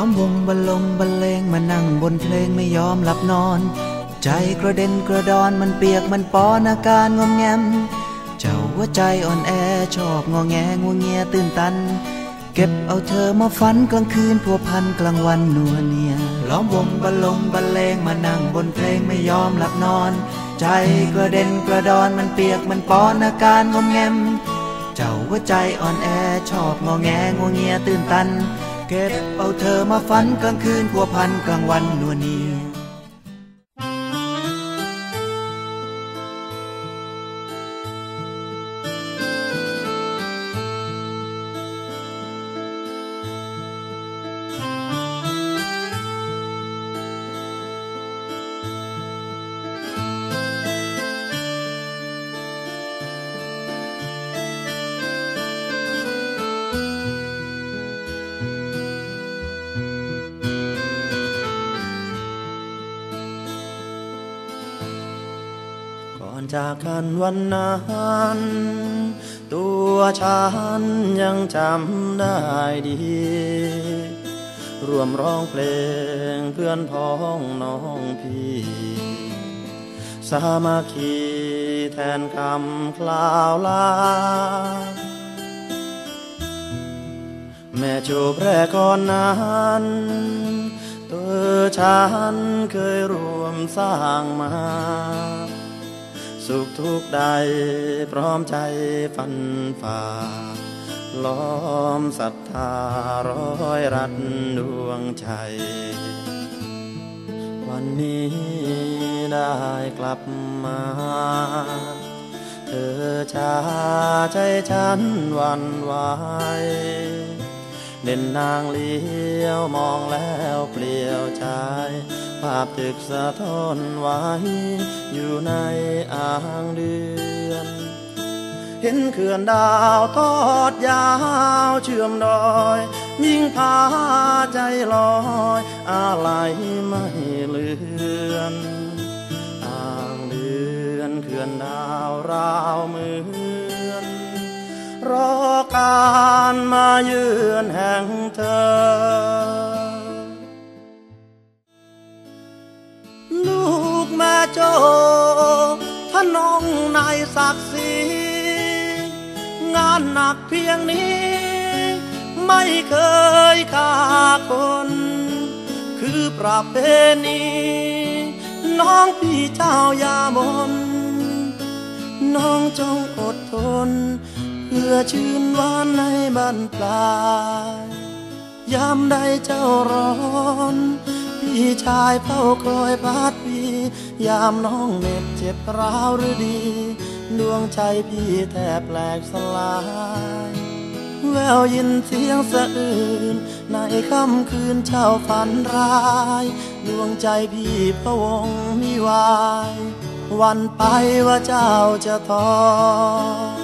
อมวงบรรลงบรรเลงมานั่งบนเพลงไม่ยอมหลับนอน ใจกระเด็นกระดอนมันเปียกมันปอนอาการงอมแงม เจ้าหัวใจอ่อนแอชอบงอแงงัวเงียตื่นตัน เก็บเอาเธอมาฝันกลางคืนพัวพันกลางวันนัวเนียล้อมวงบรรลงบรรเลงมานั่งบนเพลงไม่ยอมหลับนอน ใจกระเด็นกระดอนมันเปียกมันปอนอาการงอมแงม เจ้าหัวใจอ่อนแอชอบงอแงงัวเงียตื่นตัน เก็บเอาเธอมาฝันกลางคืนพัวพันกลางวันนัวเนีย อนจากกันวันนั้น ตัวฉันยังจำได้ดี รวมร้องเพลงเพื่อนพ้องน้องพี่ สามัคคีแทนคำกล่าวลา แม่จูบแรกก่อนนั้นตัวฉันเคยร่วมสร้างมา สุขทุกใดพร้อมใจฟันฝ่า ล้อมศรัทธาร้อยรัดดวงใจ วันนี้ได้กลับมา เธอชาใจฉันหวันไหว เด่นนางเลี้ยวมองแล้วเปลี่ยวใจภาพตึกสะท้อนไว้อยู่ในอ่างเดือน เห็นเขื่อนดาวทอดยาวเชื่อมดอย ยิ่งพาใจลอยอะไรไม่เลือนอ่างเดือนเขื่อนดาวราวมือ รอการมาเยือนแห่งเธอ ลูกแม่โจท่านน้องนายศักดิ์ศรีงานหนักเพียงนี้ ไม่เคยฆ่าคน คือประเพณีน้องพี่เจ้ายามนน้องจงอดทน อชื่นหวานในบันปลายยามใดเจ้าร้อน พี่ชายเฝ้าคอยพัดพียามน้องเหน็บเจ็บร้าวหรือดี ดวงใจพี่แทบแหลกสลาย แววยินเสียงสะอื้นในค่ำคืนเจ้าฝันร้าย ดวงใจพี่พะวงมิวาย วันไปว่าเจ้าจะทอ